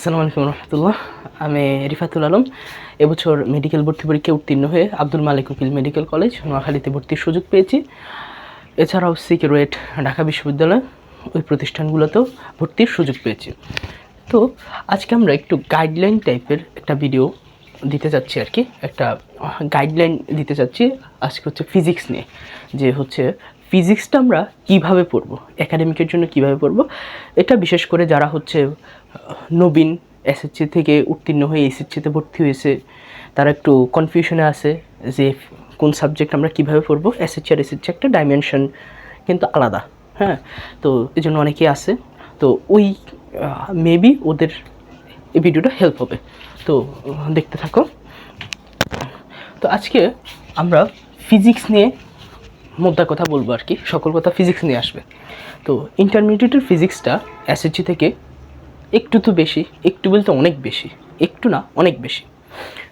আসসালামু আলাইকুম রহমতুল্লাহ। আমি রিফাতুল আলম। এবছর মেডিকেল ভর্তি পরীক্ষায় উত্তীর্ণ হয়ে আব্দুল মালিক উকিল মেডিকেল কলেজ নোয়াখালীতে ভর্তির সুযোগ পেয়েছি। এছাড়াও সিকিউরেট ঢাকা বিশ্ববিদ্যালয় ওই প্রতিষ্ঠানগুলোতেও ভর্তির সুযোগ পেয়েছি। তো আজকে আমরা একটু গাইডলাইন টাইপের একটা ভিডিও দিতে যাচ্ছি আর কি। একটা গাইডলাইন দিতে চাচ্ছি আজকে হচ্ছে ফিজিক্স নিয়ে। যে হচ্ছে ফিজিক্সটা আমরা কীভাবে পড়ব? একাডেমিকের জন্য কীভাবে পড়ব? এটা বিশেষ করে যারা হচ্ছে নবীন এসএসসি থেকে উত্তীর্ণ হয়ে এসএসসিতে ভর্তি হয়েছে। তারা একটু কনফিউশনে আছে যে কোন সাবজেক্ট আমরা কীভাবে পড়ব? এসএসসি আর এসএসসি একটা ডাইমেনশন কিন্তু আলাদা হ্যাঁ? তো এই জন্য অনেকেই আছে। তো ওই মেবি ওদের এই ভিডিওটা হেল্প হবে। তো দেখতে থাকো। তো আজকে আমরা ফিজিক্স নিয়ে মোদ্দা কথা বলব আর কি। সকল কথা ফিজিক্স নিয়ে আসবে। তো ইন্টারমিডিয়েটের ফিজিক্সটা এসএসজি থেকে একটু তো বেশি, একটু বলতে অনেক বেশি, একটু না, অনেক বেশি।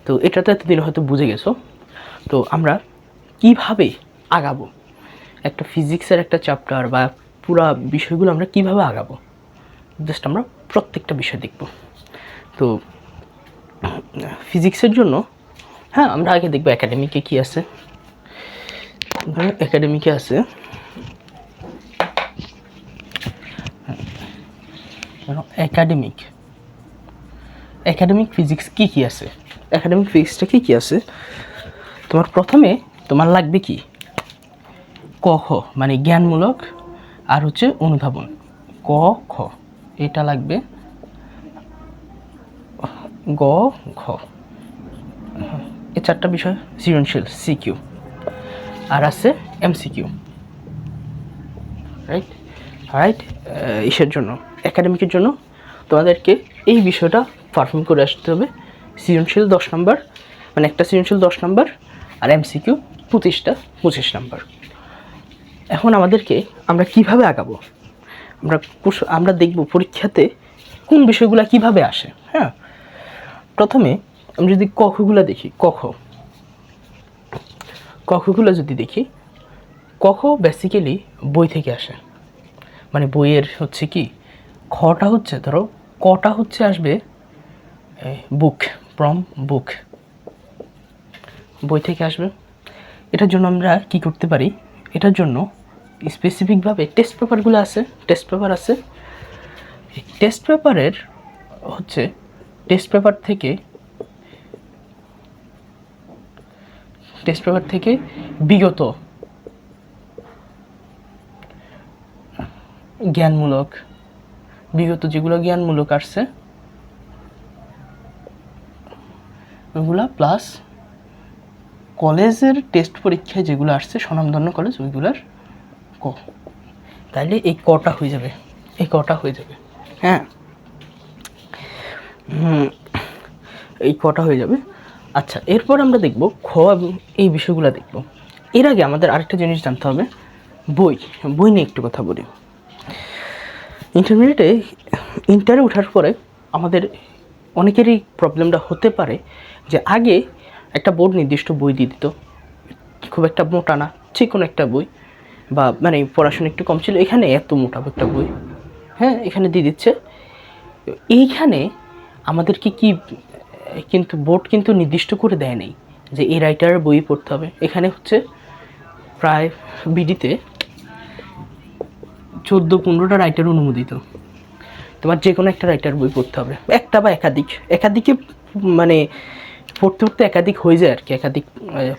তো এটা তো এতদিন হয়তো বুঝে গেছো। তো আমরা কীভাবে আগাবো? একটা ফিজিক্সের একটা চ্যাপ্টার বা পুরা বিষয়গুলো আমরা কীভাবে আগাবো? জাস্ট আমরা প্রত্যেকটা বিষয় দেখব। তো ফিজিক্সের জন্য হ্যাঁ আমরা আগে দেখব একাডেমিকে কী আছে। একাডেমিকে আছে একাডেমিক একাডেমিক ফিজিক্স কি কি আছে? একাডেমিক ফিজিক্সটা কি কি আছে? তোমার প্রথমে তোমার লাগবে কি? ক, খ মানে জ্ঞানমূলক আর হচ্ছে অনুধাবন। ক, খ, এটা লাগবে গ, ঘ। এই চারটা বিষয় সৃজনশীল সিকিউ আর আছে এমসিকিউ রাইট রাইট ইসের জন্য। একাডেমিকের জন্য তোমাদেরকে এই বিষয়টা পারফর্ম করে আসতে হবে। সৃজনশীল দশ নম্বর মানে একটা সৃজনশীল দশ নম্বর আর এমসিকিউ পঁচিশটা পঁচিশ নম্বর এখন আমাদেরকে আমরা কীভাবে আগাবো? আমরা আমরা দেখব পরীক্ষাতে কোন বিষয়গুলো কীভাবে আসে হ্যাঁ? প্রথমে আমি যদি কখগুলো দেখি কখ কখগুলো যদি দেখি কখ বেসিক্যালি বই থেকে আসে। মানে বইয়ের হচ্ছে কি খটা হচ্ছে, ধরো, কটা হচ্ছে আসবে? বুক ফ্রম বুক বই থেকে আসবে। এটার জন্য আমরা কি করতে পারি? এটার জন্য স্পেসিফিকভাবে টেস্ট পেপারগুলো আছে টেস্ট পেপার আছে। টেস্ট পেপারের হচ্ছে টেস্ট পেপার থেকে টেস্ট পেপার থেকে বিগত, জ্ঞানমূলক বিগত যেগুলো জ্ঞানমূলক আসছে, ওগুলা প্লাস কলেজের টেস্ট পরীক্ষায় যেগুলো আসছে, স্বনামধন্য কলেজ, ওইগুলার ক। তাইলে এই কটা হয়ে যাবে, এই কটা হয়ে যাবে হ্যাঁ? এই কটা হয়ে যাবে। আচ্ছা এরপর আমরা দেখব খ এবং এই বিষয়গুলো দেখব। এর আগে আমাদের আরেকটা জিনিস জানতে হবে, বই। বই নিয়ে একটু কথা বলি। ইন্টারমিডিয়েটে ইন্টারে ওঠার পরে আমাদের অনেকেরই প্রবলেমটা হতে পারে যে আগে একটা বোর্ড নির্দিষ্ট বই দিয়ে দিত। খুব একটা মোটা না যে কোনো একটা বই বা মানে পড়াশোনা একটু কম ছিল, এখানে এত মোটা একটা বই হ্যাঁ এখানে দিয়ে দিচ্ছে। এইখানে আমাদেরকে কি কিন্তু বোর্ড কিন্তু নির্দিষ্ট করে দেয় নেই যে এই রাইটারের বই পড়তে হবে। এখানে হচ্ছে প্রায় বিডিতে চোদ্দ পনেরোটা রাইটার অনুমোদিত। তোমার যে কোনো একটা রাইটার বই পড়তে হবে। একটা বা একাধিক। একাধিকে মানে পড়তে পড়তে একাধিক হয়ে যায় আর কি একাধিক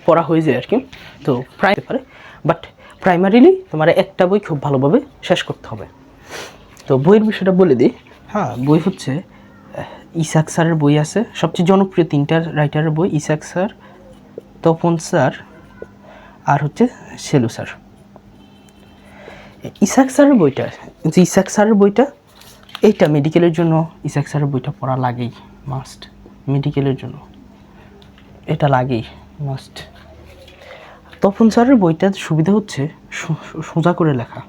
পড়া হয়ে যায় আর কি তো প্রায় পারে বাট প্রাইমারিলি তোমার একটা বই খুব ভালোভাবে শেষ করতে হবে। তো বইয়ের বিষয়টা বলে দিই। হ্যাঁ বই হচ্ছে ইসাক স্যারের বই আছে। সবচেয়ে জনপ্রিয় তিনটা রাইটারের বই, ইসাক স্যার, তপন স্যার, আর হচ্ছে সেলু স্যার। ইসাক স্যারের বইটা, যে ইসাক স্যারের বইটা, এইটা মেডিকেলের জন্য ইসাক স্যারের বইটা পড়া লাগেই মাস্ট মেডিকেলের জন্য। এটা লাগেই মাস্ট তপন স্যারের বইটার সুবিধা হচ্ছে সোজা করে লেখা।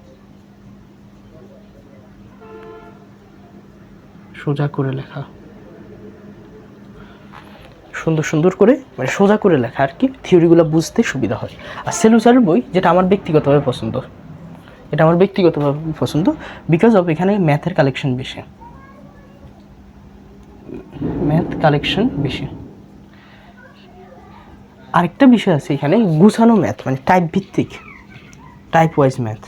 সোজা করে লেখা। সুন্দর সুন্দর করে মানে সোজা করে লেখা আর কি থিওরিগুলো বুঝতে সুবিধা হয়। আর সেলু সেলুসারের বই, যেটা আমার ব্যক্তিগতভাবে পছন্দ। এটা আমার ব্যক্তিগতভাবে পছন্দ বিকজ অফ এখানে ম্যাথের কালেকশন বেশি। ম্যাথ কালেকশন বেশি। আরেকটা বিষয় আছে এখানে, গুছানো ম্যাথ মানে টাইপ ভিত্তিক টাইপ ওয়াইজ ম্যাথ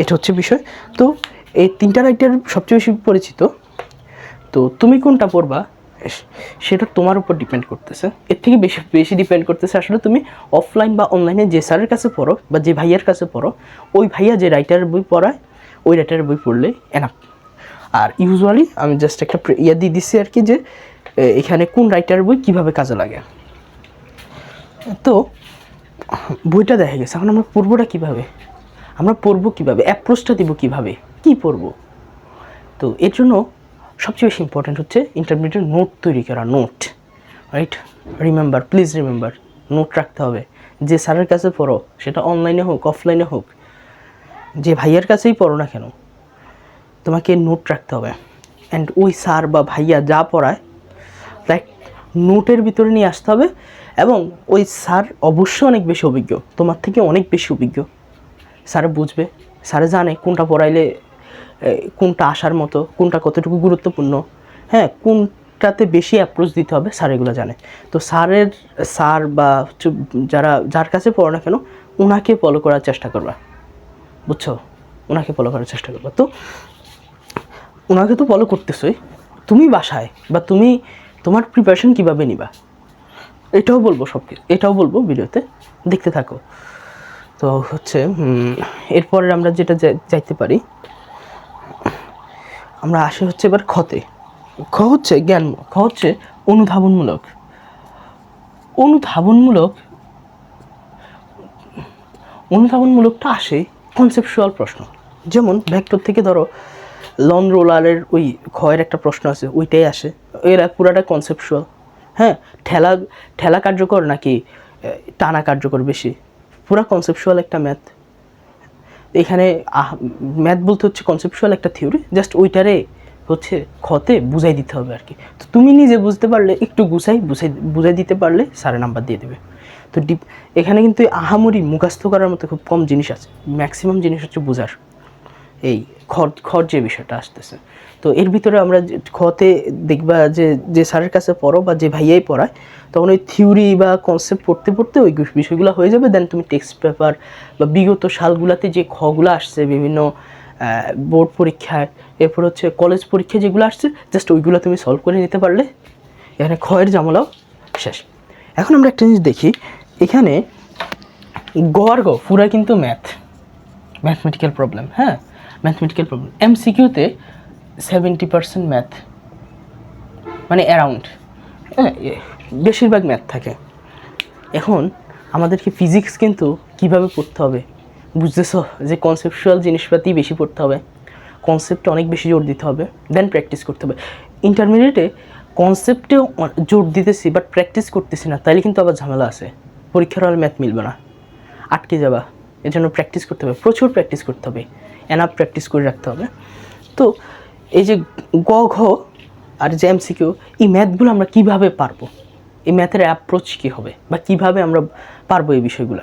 এটা হচ্ছে বিষয়। তো এই তিনটা রাইটার সবচেয়ে বেশি পরিচিত। তো তুমি কোনটা পড়বা? সেটা তোমার উপর ডিপেন্ড করতেছে। এর থেকে বেশি বেশি ডিপেন্ড করতেছে আসলে তুমি অফলাইন বা অনলাইনে যে স্যারের কাছে পড়ো বা যে ভাইয়ার কাছে পড়ো, ওই ভাইয়া যে রাইটারের বই পড়ায়, ওই রাইটারের বই পড়লে এনাফ আর ইউজুয়ালি আমি জাস্ট একটা ইয়ে দিয়ে দিচ্ছি আর কি যে এখানে কোন রাইটারের বই কীভাবে কাজে লাগে। তো, বইটা দেখা গেছে, এখন আমরা পড়বোটা কীভাবে? আমরা পড়ব কীভাবে? অ্যাপ্রোচটা দিব কীভাবে? কী পড়ব? তো এর জন্য সবচেয়ে বেশি ইম্পর্ট্যান্ট হচ্ছে ইন্টারমিডিয়েট নোট তৈরি করা note right remember please remember note রাখতে হবে। যে স্যারের কাছে পড়ো, সেটা অনলাইনে হোক অফলাইনে হোক, যে ভাইয়ার কাছেই পড়ো না কেন, তোমাকে নোট রাখতে হবে। অ্যান্ড ওই স্যার বা ভাইয়া যা পড়ায় লাইক নোটের ভিতরে নিয়ে আসতে হবে এবং ওই স্যার অবশ্যই অনেক বেশি অভিজ্ঞ, তোমার থেকে অনেক বেশি অভিজ্ঞ। স্যার বুঝবে, স্যারে জানে কোনটা পড়াইলে কোনটা আসার মতো, কোনটা কতটুকু গুরুত্বপূর্ণ হ্যাঁ কোনটাতে বেশি অ্যাপ্রোচ দিতে হবে স্যার এগুলো জানে। তো স্যারের, স্যার বা যারা, যার কাছে পড়ো না কেন ওনাকে ফলো করার চেষ্টা করবা। বুঝছ? ওনাকে ফলো করার চেষ্টা করবা। তো ওনাকে তো ফলো করতেছই। তুমি বাসায় বা তুমি তোমার প্রিপারেশন কীভাবে নিবা? এটাও বলব সবকে, এটাও বলব ভিডিওতে। দেখতে থাকো। তো হচ্ছে এরপরে আমরা যেটা যাই- যাইতে পারি আমরা আসি হচ্ছে এবার ক্ষতে। খ হচ্ছে জ্ঞান খ হচ্ছে অনুধাবনমূলক। অনুধাবনমূলক, অনুধাবনমূলকটা আসে কনসেপচুয়াল প্রশ্ন। যেমন ভেক্টর থেকে ধরো লন রোলারের ওই ক্ষয়ের একটা প্রশ্ন আছে, ওইটাই আসে। এরা পুরাটা কনসেপচুয়াল হ্যাঁ ঠেলা ঠেলা কার্যকর নাকি টানা কার্যকর বেশি? পুরা কনসেপচুয়াল একটা ম্যাথ এখানে ম্যাথ বলতে হচ্ছে কনসেপচুয়াল একটা থিওরি জাস্ট ওইটারে হচ্ছে ক্ষতে বুঝাই দিতে হবে আর কি। তো তুমি নিজে বুঝতে পারলে, একটু গুছাই, বুঝাই বুঝাই দিতে পারলে সারে নাম্বার দিয়ে দেবে। তো ডিপ এখানে কিন্তু আহামরি মুখাস্ত করার মতো খুব কম জিনিস আছে। ম্যাক্সিমাম জিনিস হচ্ছে বোঝার। এই খর খর যে বিষয়টা আসতেছে। তো এর ভিতরে আমরা খতে দেখবা যে যে স্যারের কাছে পড়ো বা যে ভাইয়াই পড়ায়, তখন ওই থিওরি বা কনসেপ্ট পড়তে পড়তে ওই বিষয়গুলো হয়ে যাবে। দেন তুমি টেক্সট পেপার বা বিগত সালগুলোতে যে খগুলো আসছে, বিভিন্ন বোর্ড পরীক্ষায়, এরপর হচ্ছে কলেজ পরীক্ষা যেগুলো আসছে জাস্ট ওইগুলো তুমি সলভ করে নিতে পারলে এখানে ক্ষয়ের জামলাও শেষ। এখন আমরা একটা জিনিস দেখি, এখানে গ আর গ পুরা কিন্তু ম্যাথ ম্যাথমেটিক্যাল প্রবলেম হ্যাঁ? ম্যাথমেটিক্যাল প্রবলেম এমসিকিউতে সেভেন্টি পার্সেন্ট ম্যাথ মানে অ্যারাউন্ড হ্যাঁ বেশিরভাগ ম্যাথ থাকে। এখন আমাদেরকে ফিজিক্স কিন্তু কীভাবে পড়তে হবে? বুঝতেছো যে কনসেপচুয়াল জিনিসপাতি বেশি পড়তে হবে কনসেপ্টে অনেক বেশি জোর দিতে হবে দেন প্র্যাকটিস করতে হবে। ইন্টারমিডিয়েটে কনসেপ্টেও জোর দিতেছি বাট প্র্যাকটিস করতেছি না, তাইলে কিন্তু আবার ঝামেলা আছে। পরীক্ষার হলে ম্যাথ মিলবে না। আটকে যাবা এর জন্য প্র্যাকটিস করতে হবে, প্রচুর প্র্যাকটিস করতে হবে। এনাফ প্র্যাকটিস করে রাখতে হবে। তো এই যে গ ঘ আর যে এমসিকিউ এই ম্যাথগুলো আমরা কীভাবে পারব? এই ম্যাথের অ্যাপ্রোচ কী হবে? বা কীভাবে আমরা পারব এই বিষয়গুলো?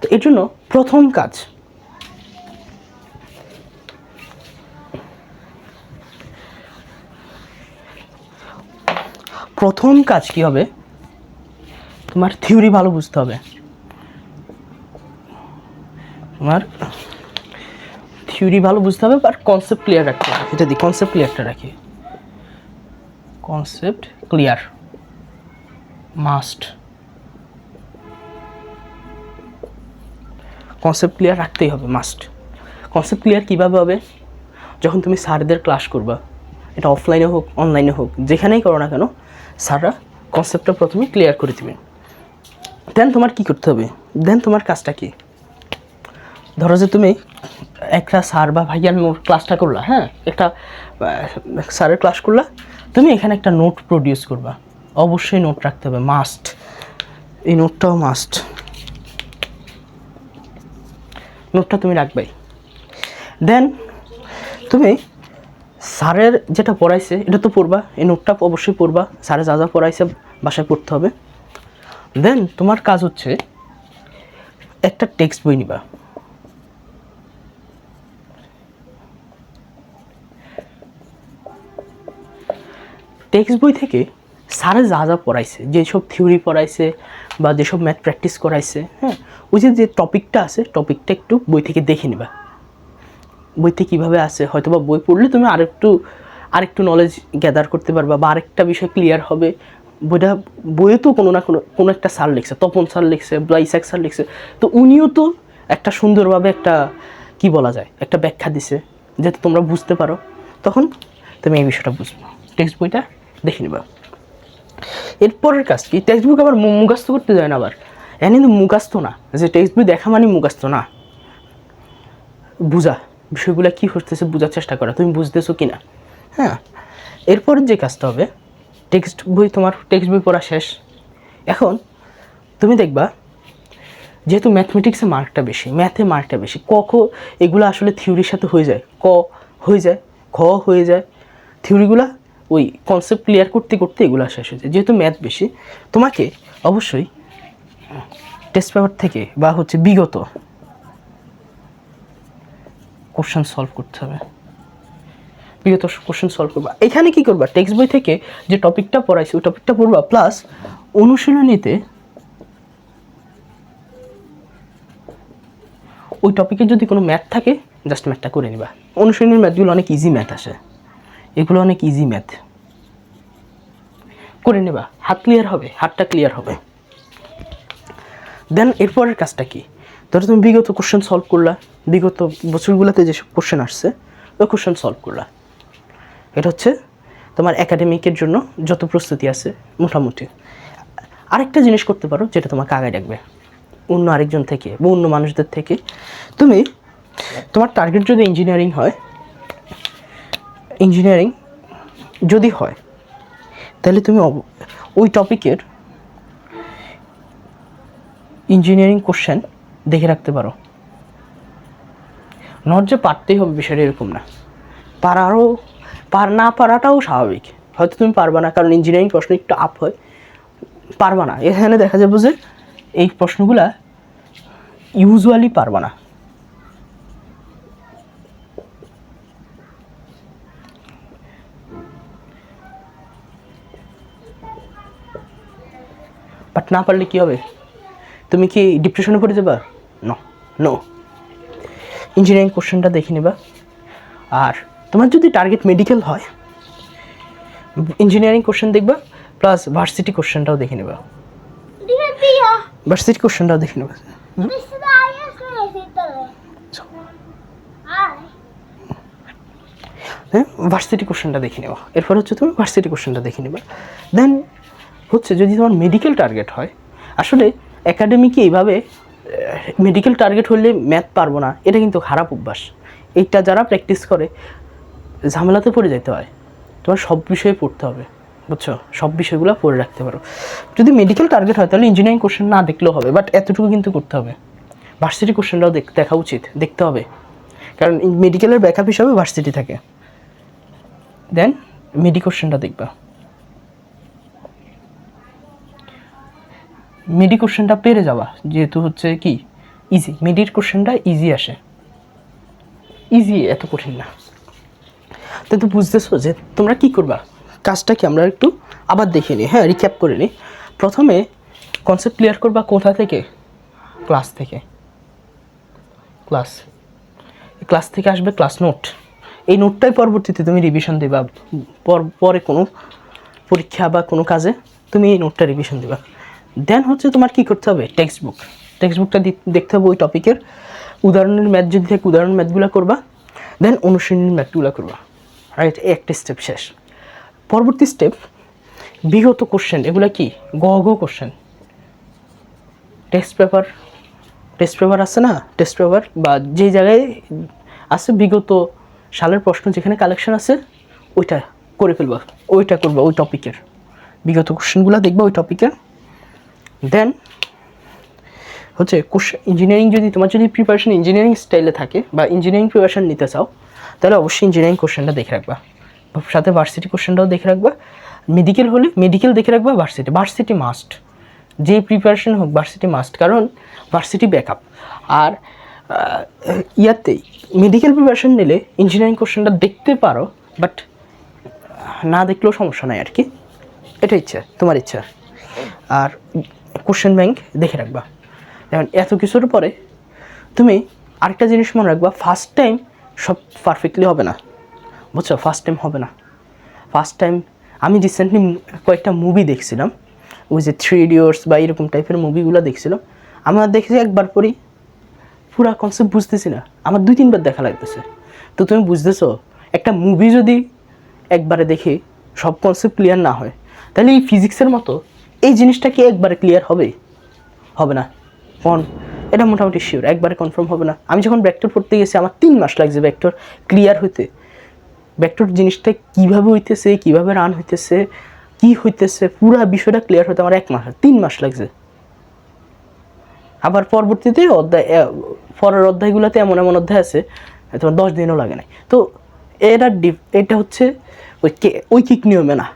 তো এর জন্য প্রথম কাজ প্রথম কাজ কি হবে? তোমার থিওরি ভালো বুঝতে হবে। তোমার থিওরি ভালো বুঝতে হবে আর কনসেপ্ট ক্লিয়ার রাখতে হবে। এটা দিই কনসেপ্ট ক্লিয়ারটা রাখি। Concept clear must concept clear রাখতেই হবে মাস্ট কনসেপ্ট ক্লিয়ার কীভাবে হবে? যখন তুমি স্যারদের ক্লাস করবা, এটা অফলাইনে হোক অনলাইনে হোক, যেখানেই করো না কেন, স্যাররা কনসেপ্টটা প্রথমে ক্লিয়ার করে দেবে। দেন তোমার কি করতে হবে? দেন তোমার কাজটা কি? ধরো যে তুমি একটা স্যার বা ভাইয়ার নোট ক্লাসটা করলা হ্যাঁ? একটা স্যারের ক্লাস করলা, তুমি এখানে একটা নোট প্রডিউস করবা। অবশ্যই নোট রাখতে হবে মাস্ট এই নোটটাও মাস্ট নোটটা তুমি রাখবাই। দেন তুমি স্যারের যেটা পড়াইছে, এটা তো পড়বা, এই নোটটা অবশ্যই পড়বা, স্যারে যা যা পড়াইছে বাসায় পড়তে হবে। দেন তোমার কাজ হচ্ছে একটা টেক্সট বই নিবা। টেক্সট বই থেকে স্যারে যা যা পড়াইছে, যেসব থিওরি পড়াইছে বা যেসব ম্যাথ প্র্যাকটিস করাইছে হ্যাঁ ওই যে যে টপিকটা আছে, টপিকটা একটু বই থেকে দেখে নিবা। বইতে কীভাবে আছে হয়তো বা বই পড়লে তুমি আরেকটু আরেকটু নলেজ গ্যাদার করতে পারবা বা আরেকটা বিষয় ক্লিয়ার হবে। বইটা, বইয়ে তো কোনো না কোনো কোনো একটা স্যার লিখছে, তপন স্যার লিখছে, বা ইসাক স্যার লিখছে। তো উনিও তো একটা সুন্দরভাবে একটা, কি বলা যায়, একটা ব্যাখ্যা দিছে, যাতে তোমরা বুঝতে পারো। তখন তুমি এই বিষয়টা বুঝব। টেক্সট বইটা দেখে নিবা। এরপরের কাজ কি? টেক্সট বুক আবার মু- মুখস্থ করতে যায় না আবার। এখানে কিন্তু মুখস্থ না। যে টেক্সট বই দেখা মানে মুখস্থ না। বুঝা। বিষয়গুলো কী হচ্ছে বোঝার চেষ্টা করা। তুমি বুঝতেছো কি না হ্যাঁ। এরপর যে কাজটা হবে টেক্সট বই তোমার টেক্সট বই পড়া শেষ। এখন তুমি দেখবা, যেহেতু ম্যাথমেটিক্সে মার্কটা বেশি ম্যাথে মার্কটা বেশি, ক, খ, এগুলো আসলে থিওরির সাথে হয়ে যায়। ক হয়ে যায়, খ হয়ে যায়। থিওরিগুলো ওই কনসেপ্ট ক্লিয়ার করতে করতে এগুলো শেষ হয়ে যায়। যেহেতু ম্যাথ বেশি, তোমাকে অবশ্যই টেস্ট পেপার থেকে বা হচ্ছে বিগত কোশ্চেন সলভ করতে হবে। বিগত কোশ্চেন সলভ করবা। এখানে কি করবা? টেক্সট বই থেকে যে টপিকটা পড়াইছে, ওই টপিকটা পড়বা প্লাস অনুশীলনীতে ওই টপিকে যদি কোনো ম্যাথ থাকে জাস্ট ম্যাথটা করে নিবা। অনুশীলনের ম্যাথগুলো অনেক ইজি ম্যাথ আসে। এগুলো অনেক ইজি ম্যাথ করে নেবা, হাত ক্লিয়ার হবে, হাতটা ক্লিয়ার হবে। দেন এরপরের কাজটা কি? ধরো তুমি বিগত কোশ্চেন সলভ করলা, বিগত বছরগুলোতে যেসব কোশ্চেন আসছে, ওই কোশ্চেন সলভ করলা। এটা হচ্ছে তোমার একাডেমিকের জন্য যত প্রস্তুতি আছে, মোটামুটি। আরেকটা জিনিস করতে পারো, যেটা তোমাকে আগায় রাখবে। অন্য আরেকজন থেকে বা অন্য মানুষদের থেকে, তুমি তোমার টার্গেট যদি ইঞ্জিনিয়ারিং হয় ইঞ্জিনিয়ারিং যদি হয়, তাহলে তুমি ওই টপিকের ইঞ্জিনিয়ারিং কোশ্চেন দেখে রাখতে পারো। নট যে পারতেই হবে বিষয়টা এরকম না। পারারও, পার, না পারাটাও স্বাভাবিক। হয়তো তুমি পারবা না, কারণ ইঞ্জিনিয়ারিং প্রশ্ন একটু আপ হয়। পারবা না। এখানে দেখা যাবে যে এই প্রশ্নগুলা ইউজুয়ালি পারবা না। বাট না পারলে কী হবে? তুমি কি ডিপ্রেশনে পড়ে যাবা? নো নো ইঞ্জিনিয়ারিং কোশ্চেনটা দেখে নেবা। আর তোমার যদি টার্গেট মেডিকেল হয় ইঞ্জিনিয়ারিং কোশ্চেন দেখবা প্লাস ভার্সিটি কোশ্চেনটাও দেখে নেবা। ভার্সিটি কোশ্চেনটাও দেখে নেবা। হ্যাঁ ভার্সিটি কোশ্চেনটা দেখে নেওয়া এরপর হচ্ছে তুমি ভার্সিটি কোশ্চেনটা দেখে নেবা। দেন হচ্ছে যদি তোমার মেডিকেল টার্গেট হয়, আসলে একাডেমিকে এইভাবে মেডিকেল টার্গেট হলে ম্যাথ পারব না, এটা কিন্তু খারাপ অভ্যাস। এইটা যারা প্র্যাকটিস করে, ঝামেলাতে পড়ে যেতে হয়। তোমার সব বিষয়ে পড়তে হবে, বুঝছ? সব বিষয়গুলো পড়ে রাখতে পারো। যদি মেডিকেল টার্গেট হয়, তাহলে ইঞ্জিনিয়ারিং কোশ্চেন না দেখলেও হবে বাট এতটুকু কিন্তু করতে হবে। ভার্সিটি কোশ্চেনটাও দেখ দেখা উচিত, দেখতে হবে। কারণ মেডিকেলের ব্যাকআপ হিসাবে ভার্সিটি থাকে। দেন মিডি কোশ্চেনটা দেখবা। মিডি কোশ্চেনটা পেরে যাওয়া, যেহেতু হচ্ছে কি? ইজি মিডির কোশ্চেনটা ইজি আসে। ইজি এত কঠিন না। তো তো বুঝতেছো যে তোমরা কি করবা? কাজটা কি আমরা একটু আবার দেখে নিই। হ্যাঁ রিক্যাপ করে নিই। প্রথমে কনসেপ্ট ক্লিয়ার করবা কোথা থেকে? ক্লাস থেকে। ক্লাস ক্লাস থেকে আসবে ক্লাস নোট এই নোটটাই পরবর্তীতে তুমি রিভিশন দেবা। পর- পরে কোনো পরীক্ষা বা কোনো কাজে তুমি এই নোটটা রিভিশন দেবা। দেন হচ্ছে তোমার কি করতে হবে? টেক্সট বুক টেক্সট বুকটা দেখতে হবে ওই টপিকের উদাহরণের ম্যাথ যদি থাকে উদাহরণ ম্যাথগুলো করবা দেন অনুশীলনী ম্যাথগুলো করবা। রাইট একটা স্টেপ শেষ। পরবর্তী স্টেপ বিগত কোশ্চেন এগুলা কি? গ গ question text paper test paper আছে না? টেস্ট পেপার বা যে জায়গায় আছে বিগত সালের প্রশ্ন, যেখানে কালেকশন আছে, ওইটা করে ফেলবা। ওইটা করবা, ওই টপিকের বিগত কোশ্চেনগুলো দেখবা ওই টপিকের দেন হচ্ছে কোশ্চেন ইঞ্জিনিয়ারিং যদি তোমার যদি প্রিপারেশন ইঞ্জিনিয়ারিং স্টাইলে থাকে বা ইঞ্জিনিয়ারিং প্রিপারেশন নিতে চাও তাহলে অবশ্যই ইঞ্জিনিয়ারিং কোশ্চেনটা দেখে রাখবা। সাথে ভার্সিটি কোশ্চেনটাও দেখে রাখবা। মেডিকেল হলে মেডিকেল দেখে রাখবা ভার্সিটি ভার্সিটি মাস্ট যে প্রিপারেশন হোক ভার্সিটি মাস্ট কারণ ভার্সিটি ব্যাকআপ আর আহ, ইয়াতে মেডিকেল প্রিপারেশন নিলে ইঞ্জিনিয়ারিং কোশ্চেনটা দেখতে পারো বাট না দেখলেও সমস্যা নাই আর কি। এটা ইচ্ছা তোমার ইচ্ছা। আর কোশ্চেন ব্যাংক দেখে রাখবা। যেমন এত কিছুর পরে তুমি আরেকটা জিনিস মনে রাখবা ফার্স্ট টাইম সব পারফেক্টলি হবে না। বুঝছ? ফার্স্ট টাইম হবে না। ফার্স্ট টাইম আমি রিসেন্টলি কয়েকটা মুভি দেখছিলাম, ওই যে থ্রি ইডিয়টস বা এরকম টাইপের মুভিগুলো দেখছিলাম। আমার দেখেছি একবার পরই পুরা কনসেপ্ট বুঝতেছি না। আমার দুই, তিনবার দেখা লাগতেছে। তো তুমি বুঝতেছো, একটা মুভি যদি একবারে দেখে সব কনসেপ্ট ক্লিয়ার না হয়, তাহলে এই ফিজিক্সের মতো এই জিনিসটা কি একবারে ক্লিয়ার হবে? হবে না। কন? এটা মোটামুটি শিওর একবারে কনফার্ম হবে না। আমি যখন ব্যাক্টর পড়তে গেছি, আমার তিন মাস লাগছে ব্যাক্টর ক্লিয়ার হইতে। ব্যাকটোর জিনিসটা কীভাবে হইতেছে, কীভাবে রান হইতেছে, কি হইতেছে, পুরো বিষয়টা ক্লিয়ার হতে আমার এক মাস, তিন মাস লাগছে। আবার পরবর্তীতে অধ্যায় পরের অধ্যায়গুলোতে এমন এমন অধ্যায় আছে, তোমার দশ দিনও লাগে নাই। তো এটা ডিপ এটা হচ্ছে ওই ঐকিক নিয়মে না।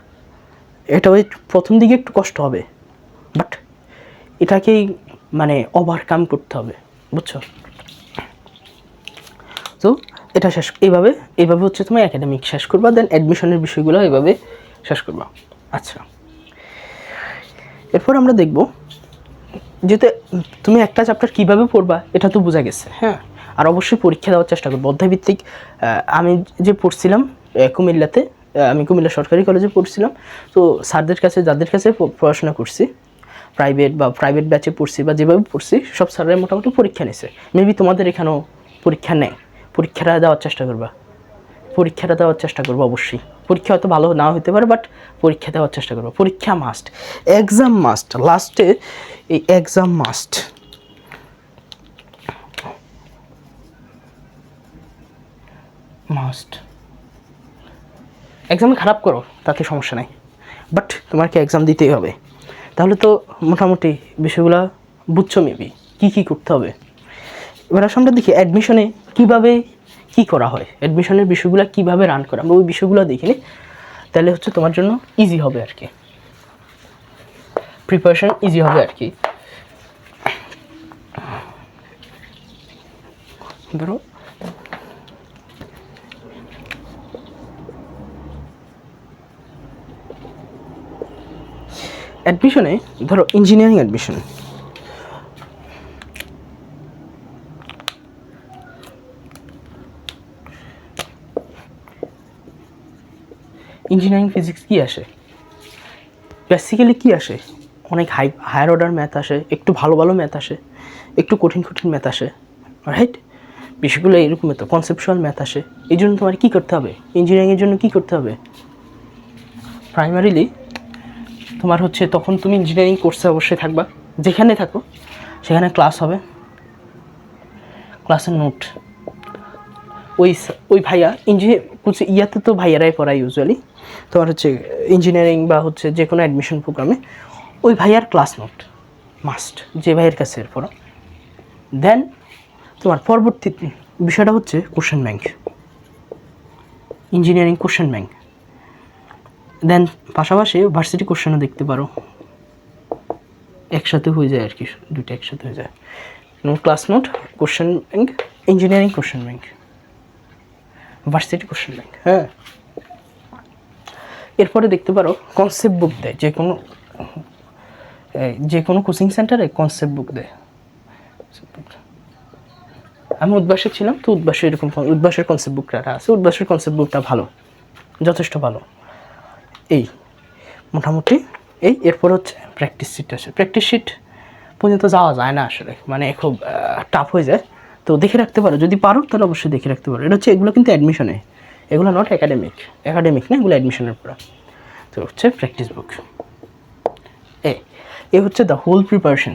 এটা ওই প্রথম দিকে একটু কষ্ট হবে বাট এটাকেই মানে ওভারকাম করতে হবে, বুঝছ? তো এটা শেষ, এইভাবে এইভাবে হচ্ছে তুমি একাডেমিক শেষ করবা দেন অ্যাডমিশনের বিষয়গুলো এইভাবে শেষ করবা। আচ্ছা এরপর আমরা দেখব যেতে তুমি একটা চ্যাপ্টার কীভাবে পড়বা, এটা তো বোঝা গেছে হ্যাঁ? আর অবশ্যই পরীক্ষা দেওয়ার চেষ্টা করব। অধ্যায়ভিত্তিক আমি যে পড়ছিলাম কুমিল্লাতে আমি কুমিল্লা সরকারি কলেজে পড়ছিলাম। তো স্যারদের কাছে, যাদের কাছে পড়াশোনা করছি প্রাইভেট বা প্রাইভেট ব্যাচে পড়ছি বা যেভাবে পড়ছি, সব স্যাররা মোটামুটি পরীক্ষা নিছে। মেবি তোমাদের এখানেও পরীক্ষা নেয়। পরীক্ষাটা দেওয়ার চেষ্টা করবা। পরীক্ষাটা দেওয়ার চেষ্টা করব অবশ্যই। পরীক্ষা হয়তো ভালো না হতে পারে বাট পরীক্ষা দেওয়ার চেষ্টা করব। পরীক্ষা মাস্ট এক্সাম মাস্ট লাস্টে এই এক্সাম মাস্ট মাস্ট এক্সামে খারাপ করো, তাতে সমস্যা নাই। বাট তোমাকে এক্সাম দিতেই হবে। তাহলে তো মোটামুটি বিষয়গুলো বুঝছ মেবি কী কী করতে হবে? এবার আসলে আমরা দেখি অ্যাডমিশনে কীভাবে কী করা হয়। অ্যাডমিশনের বিষয়গুলো কীভাবে রান করা আমরা ওই বিষয়গুলো দেখিনি তাহলে হচ্ছে তোমার জন্য ইজি হবে আর কি। প্রিপারেশন ইজি হবে আর কি। ধরো অ্যাডমিশনে ধরো ইঞ্জিনিয়ারিং অ্যাডমিশন ইঞ্জিনিয়ারিং ফিজিক্স কি আসে? বেসিক্যালি কি আসে? অনেক হাই হায়ার অর্ডার ম্যাথ আসে, একটু ভালো ভালো ম্যাথ আসে, একটু কঠিন কঠিন ম্যাথ আসে রাইট বিষয়গুলো এরকম তো কনসেপচুয়াল ম্যাথ আসে। এই জন্য তোমার কী করতে হবে? ইঞ্জিনিয়ারিংয়ের জন্য কী করতে হবে? প্রাইমারিলি তোমার হচ্ছে তখন তুমি ইঞ্জিনিয়ারিং কোর্সে অবশ্যই থাকবা। যেখানে থাকো, সেখানে ক্লাস হবে। ক্লাসের নোট ওই ওই ভাইয়া ইঞ্জিনিয়ার ইয়াতে তো ভাইয়ারাই পড়ায় ইউজুয়ালি তোমার হচ্ছে ইঞ্জিনিয়ারিং বা হচ্ছে যে কোনো অ্যাডমিশন প্রোগ্রামে ওই ভাইয়ার ক্লাস নোট মাস্ট যে ভাইয়ের কাছে পড়ো। দেন তোমার পরবর্তী বিষয়টা হচ্ছে question bank engineering question bank then পাশাপাশি ভার্সিটি কোশ্চেনও দেখতে পারো। একসাথে হয়ে যায় আর কি দুটো একসাথে হয়ে যায়। Class note question bank engineering question bank varsity question bank হ্যাঁ। এরপরে দেখতে পারো কনসেপ্ট বুক দেয়। যে কোনো যে কোনো কোচিং সেন্টারে কনসেপ্ট বুক দেয়। আমি উদ্বাসে ছিলাম তো উদ্বাসে এরকম উদ্বাসের কনসেপ্ট বুকটা আছে। উদ্বাসের কনসেপ্ট বুকটা ভালো যথেষ্ট ভালো। এই, মোটামুটি এই, এরপর হচ্ছে প্র্যাকটিস শিট আছে প্র্যাকটিস শিট পর্যন্ত যাওয়া যায় না আসলে মানে খুব টাফ হয়ে যায়। তো দেখে রাখতে পারো, যদি পারো তাহলে অবশ্যই দেখে রাখতে পারো। এটা হচ্ছে, এগুলো কিন্তু অ্যাডমিশনে এগুলো নট একাডেমিক একাডেমিক না, এগুলো অ্যাডমিশনের পড়া। তো হচ্ছে প্র্যাকটিস বুক এ এ হচ্ছে দ্য হোল প্রিপারেশন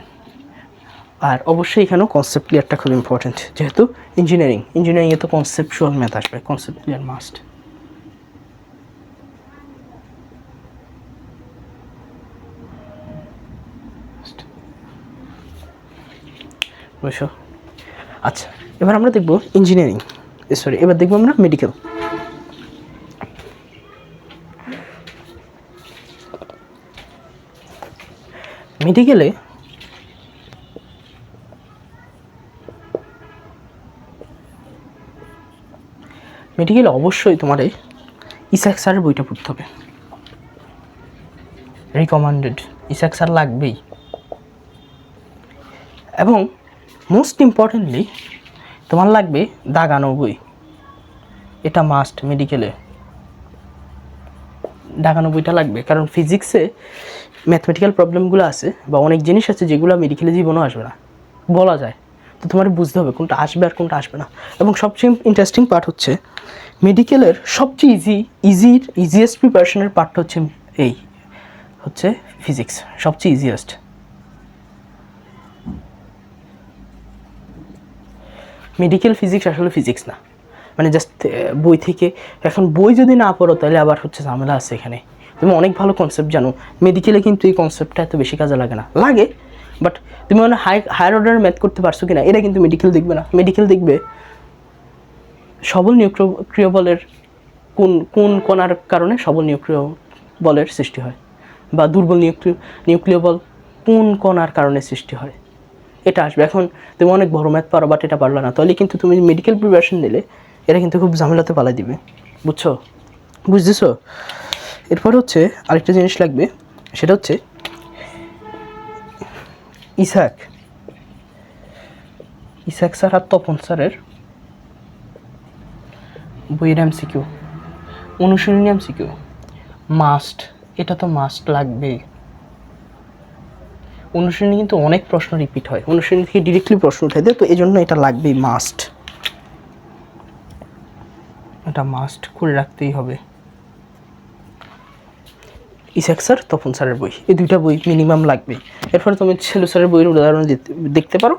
আর অবশ্যই এখানেও কনসেপ্ট ক্লিয়ারটা খুব ইম্পর্টেন্ট যেহেতু ইঞ্জিনিয়ারিং ইঞ্জিনিয়ারিংয়ে তো কনসেপচুয়াল ম্যাথ আসবে কনসেপ্ট ক্লিয়ার মাস্ট বুঝছ আচ্ছা এবার আমরা দেখব ইঞ্জিনিয়ারিং সরি এবার দেখব আমরা মেডিকেল মেডিকেলে মেডিকেলে অবশ্যই তোমার ইসাক স্যারের বইটা পড়তে হবে। রিকমান্ডেড ইসাক স্যার লাগবেই। এবং মোস্ট ইম্পর্টেন্টলি তোমার লাগবে দাগানো বই। এটা মাস্ট মেডিকেলে দাগানো বইটা লাগবে, কারণ ফিজিক্সে ম্যাথমেটিক্যাল প্রবলেমগুলো আছে, বা অনেক জিনিস আছে যেগুলো মেডিকেলে জীবনও আসবে না। বলা যায়। তো তোমার বুঝতে হবে কোনটা আসবে আর কোনটা আসবে না। এবং সবচেয়ে ইন্টারেস্টিং পার্ট হচ্ছে মেডিকেলের সবচেয়ে ইজি ইজির ইজিয়েস্ট প্রিপারেশনের পার্টটা হচ্ছে এই, হচ্ছে ফিজিক্স সবচেয়ে ইজিয়েস্ট মেডিকেল ফিজিক্স আসলে ফিজিক্স না। মানে জাস্ট বই থেকে। এখন বই যদি না পড়ো, তাহলে আবার হচ্ছে ঝামেলা আছে এখানে। তুমি অনেক ভালো কনসেপ্ট জানো। মেডিকেলে কিন্তু এই কনসেপ্টটা এত বেশি কাজে লাগে না। লাগে বাট তুমি মানে হাই হায়ার অর্ডার ম্যাথ করতে পারছ কি না এটা কিন্তু মেডিকেল দেখবে না। মেডিকেল দেখবে সবল নিউক্রিয় বলের কোন কোন কণার কারণে সবল নিউক্লিয় বলের সৃষ্টি হয়, বা দুর্বল নিউক্লিয় নিউক্লিয় বল কোন কণার কারণে সৃষ্টি হয়। এটা আসবে। এখন তুমি অনেক বড় ম্যাথ পারো বাট এটা পারল না। তাহলে কিন্তু তুমি মেডিকেল প্রিপারেশন নিলে, এটা কিন্তু খুব ঝামেলাতে পালাই দিবে। বুঝছ? বুঝতেছো? এরপর হচ্ছে আরেকটা জিনিস লাগবে, সেটা হচ্ছে ইসাক। ইসাক স্যার আর তপন স্যারের বইয়ের এমসিকিউ অনুশীলনী এমসিকিউ মাস্ট এটা তো মাস্ট লাগবেই। অনুশীলনী কিন্তু অনেক প্রশ্ন রিপিট হয়। অনুশীলনী থেকে ডিরেক্টলি প্রশ্ন উঠে দেয়, তো এই জন্য এটা লাগবেই মাস্ট এটা মাস্ট করে রাখতেই হবে। ইসাক স্যার, তপন স্যারের বই, এই দুইটা বই মিনিমাম লাগবেই। এরপরে তুমি ছেলু স্যারের বইয়ের উদাহরণ দেখতে পারো,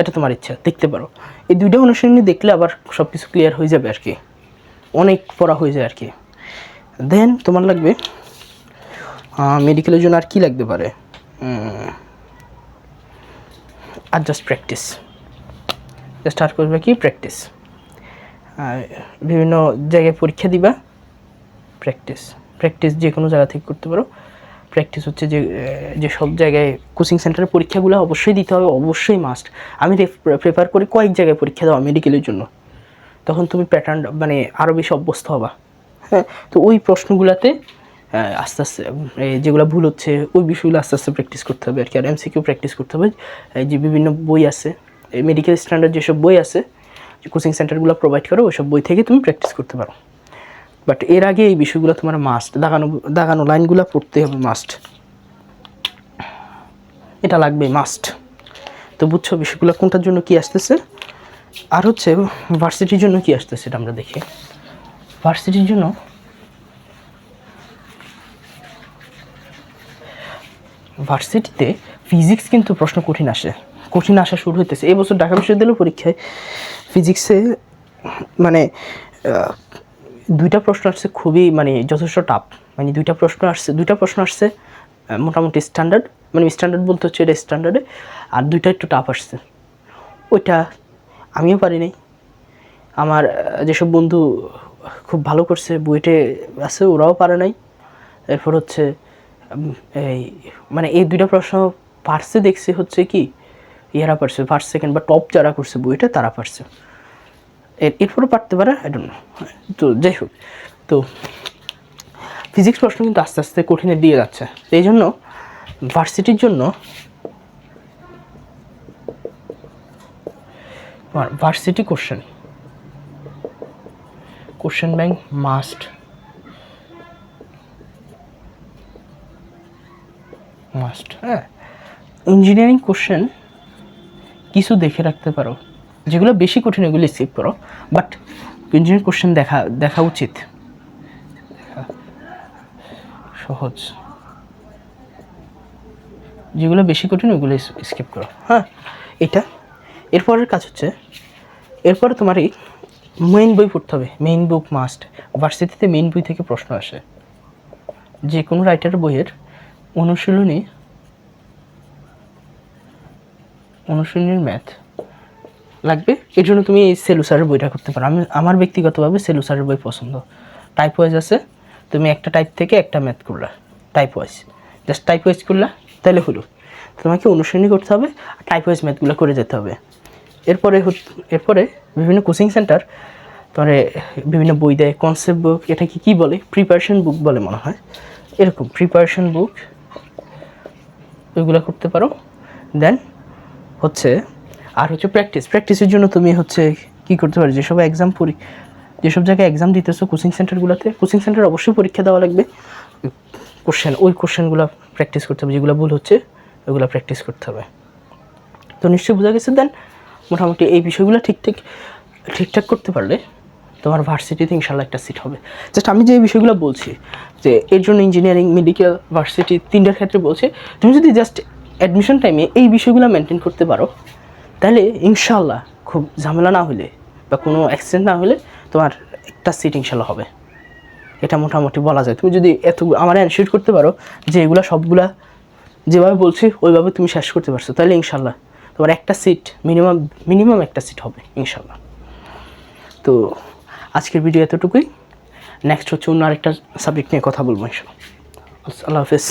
এটা তোমার ইচ্ছা, দেখতে পারো। এই দুইটা অনুশীলনী দেখলে আবার সব কিছু ক্লিয়ার হয়ে যাবে আর কি অনেক পড়া হয়ে যায় আর কি দেন তোমার লাগবে মেডিকেলের জন্য আর কি লাগতে পারে? আর জাস্ট প্র্যাকটিস জাস্ট আর করবে কি? প্র্যাকটিস বিভিন্ন জায়গায় পরীক্ষা দিবা। প্র্যাকটিস প্র্যাকটিস যে কোনো জায়গা থেকে করতে পারো। প্র্যাকটিস হচ্ছে যে যে সব জায়গায় কোচিং সেন্টারের পরীক্ষাগুলো অবশ্যই দিতে হবে, অবশ্যই মাস্ট আমি প্রেফার করি কয়েক জায়গায় পরীক্ষা দেওয়া মেডিকেলের জন্য। তখন তুমি প্যাটার্ন মানে আরও বেশি অভ্যস্ত হবা। হ্যাঁ? তো ওই প্রশ্নগুলোতে আস্তে আস্তে যেগুলো ভুল হচ্ছে, ওই বিষয়গুলো আস্তে আস্তে প্র্যাকটিস করতে হবে আর কি। আর এমসিকিউ প্র্যাকটিস করতে হবে। এই যে বিভিন্ন বই আছে মেডিকেল স্ট্যান্ডার্ড যেসব বই আছে কোচিং সেন্টারগুলো প্রোভাইড করে, ওইসব বই থেকে তুমি প্র্যাকটিস করতে পারো। বাট এর আগে এই বিষয়গুলো তোমার মাস্ট দাগানো দাগানো লাইনগুলো পড়তে হবে মাস্ট এটা লাগবে মাস্ট তো বুঝছ বিষয়গুলো কোনটার জন্য কি আসতেছে? আর হচ্ছে ভার্সিটির জন্য কি আসতেছে এটা আমরা দেখি। ভার্সিটির জন্য ভার্সিটিতে ফিজিক্স কিন্তু প্রশ্ন কঠিন আসে। কঠিন আসা শুরু হইতেছে। এই বছর ঢাকা বিশ্ববিদ্যালয় পরীক্ষায় ফিজিক্সে মানে দুইটা প্রশ্ন আসছে খুবই মানে যথেষ্ট টাফ মানে দুইটা প্রশ্ন আসছে, দুইটা প্রশ্ন আসছে মোটামুটি স্ট্যান্ডার্ড মানে স্ট্যান্ডার্ড বলতে হচ্ছে এটা স্ট্যান্ডার্ডে আর দুইটা একটু টাফ আসছে। ওইটা আমিও পারি নাই। আমার যেসব বন্ধু খুব ভালো করছে, বুয়েটে আছে, ওরাও পারে নাই। এরপর হচ্ছে এই মানে এই দুইটা প্রশ্ন পারছে দেখছে হচ্ছে কি, ইয়ারা পারছে ফার্স্ট সেকেন্ড বা টপ যারা করছে বইটা, তারা পারছে। এর, এরপরও পারতে পারে আই ডোন্ট নো তো যাই হোক, তো ফিজিক্স প্রশ্ন কিন্তু আস্তে আস্তে কঠিনের দিয়ে যাচ্ছে। এই জন্য ভার্সিটির জন্য varsity question question bank must must হ্যাঁ। ইঞ্জিনিয়ারিং কোশ্চেন কিছু দেখে রাখতে পারো। যেগুলো বেশি কঠিন ওগুলো স্কিপ করো। বাট ইঞ্জিনিয়ারিং কোশ্চেন দেখা দেখা উচিত। সহজ। যেগুলো বেশি কঠিন ওগুলো স্কিপ করো। হ্যাঁ। এটা। এরপরের কাজ হচ্ছে, এরপরে তোমার এই মেইন বই পড়তে হবে। মেইন বুক মাস্ট ভার্সিটিতে মেইন বই থেকে প্রশ্ন আসে। যে কোনো রাইটার বইয়ের অনুশীলনী? অনুশীলনীর ম্যাথ লাগবে? এর জন্য তুমি এই সেলুসারের বইটা করতে পারো। আমি, আমার ব্যক্তিগতভাবে সেলুসারের বই পছন্দ। টাইপ ওয়াইজ আছে। তুমি একটা টাইপ থেকে একটা ম্যাথ করলা type wise just type wise করলা, তাহলে হলো। তোমাকে অনুশীলনী করতে হবে, আর টাইপ ওয়াইজ ম্যাথগুলো করে যেতে হবে। এরপরে এরপরে বিভিন্ন কোচিং সেন্টার তারপরে বিভিন্ন বই দেয় কনসেপ্ট বুক এটাকে কি বলে? প্রিপারেশন বুক বলে মনে হয়। এরকম প্রিপারেশন বুক ওইগুলো করতে পারো। দেন হচ্ছে, আর হচ্ছে প্র্যাকটিস প্র্যাকটিসের জন্য তুমি হচ্ছে কি করতে পারো? যেসব এক্সাম পরি, যেসব জায়গায় এক্সাম দিতেছো কোচিং সেন্টারগুলোতে কোচিং সেন্টার অবশ্যই পরীক্ষা দেওয়া লাগবে। কোশ্চেন ওই কোশ্চেনগুলো প্র্যাকটিস করতে হবে। যেগুলো ভুল হচ্ছে, ওইগুলো প্র্যাকটিস করতে হবে। তো নিশ্চয়ই বোঝা গেছে? দেন মোটামুটি এই বিষয়গুলো ঠিকঠাক ঠিকঠাক করতে পারলে তোমার ভার্সিটিতে ইনশাল্লাহ একটা সিট হবে। জাস্ট আমি যে বিষয়গুলো বলছি, যে এর জন্য ইঞ্জিনিয়ারিং মেডিকেল ভার্সিটি তিনটার ক্ষেত্রে বলছি, তুমি যদি জাস্ট অ্যাডমিশন টাইমে এই বিষয়গুলো মেনটেন করতে পারো, তাহলে ইনশাল্লাহ খুব ঝামেলা না হলে বা কোনো অ্যাক্সিডেন্ট না হলে তোমার একটা সিট ইনশাল্লাহ হবে। এটা মোটামুটি বলা যায়। তুমি যদি এত আমার অ্যানশিওর করতে পারো যে এগুলো সবগুলা যেভাবে বলছি, ওইভাবে তুমি শেষ করতে পারছ, তাহলে ইনশাল্লাহ তোমার একটা সিট মিনিমাম মিনিমাম একটা সিট হবে, ইনশাল্লাহ। তো আজকের ভিডিও এতটুকুই। নেক্সট হচ্ছে অন্য আরেকটা সাবজেক্ট নিয়ে কথা বলব আল্লাহ হাফেজ।